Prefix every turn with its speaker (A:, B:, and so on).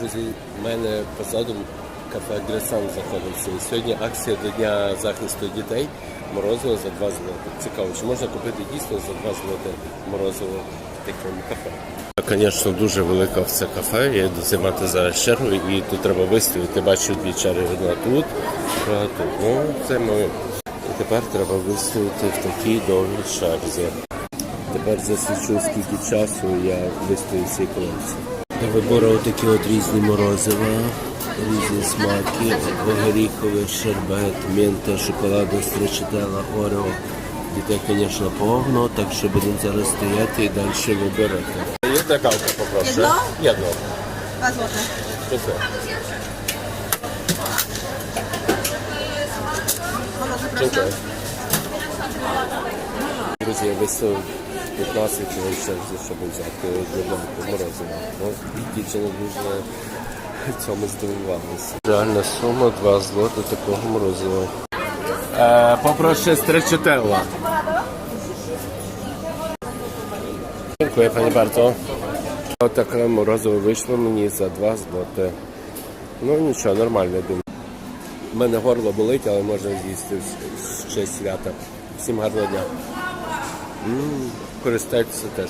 A: Друзі, в мене позаду кафе Гресан знаходиться. І сьогодні акція до Дня захисту дітей. Морозиво за 2 злоти. Цікаво, чи можна купити дійсно за 2 злоти морозиво в такому кафе? Звісно, дуже велика це кафе. Я йду займати зараз чергу і тут треба вистояти. Бачу дві черги одна тут, друга тут. Ну, це ми. І тепер треба вистояти в такій довгій черзі. Тепер засвідчу, скільки часу я вистою в цій колекції. До вибору такі от різні морозива, різні смаки, горіховий шербет, мента, шоколаду, строчителла, орео. Дітей, звісно, повно, так що будемо зараз стояти і далі вибирати. Є кавка, попрошу.
B: Єдно?
A: Єдно. Dziękuję. Друзі, я висів 15 хвилин черзі, щоб взяти добавку морозива. Ну, і дівчина дуже цьому здивувалася. Реальна сума 2 злоти такого морозива. Е, попрошу стречетела. Дякую, пані Барто. Отаке морозиво вийшло мені за 2 злоти. Ну нічого, нормально думаю. У мене горло болить, але можна з'їсти в свята. Всім гарного дня. М, Користайтеся теж.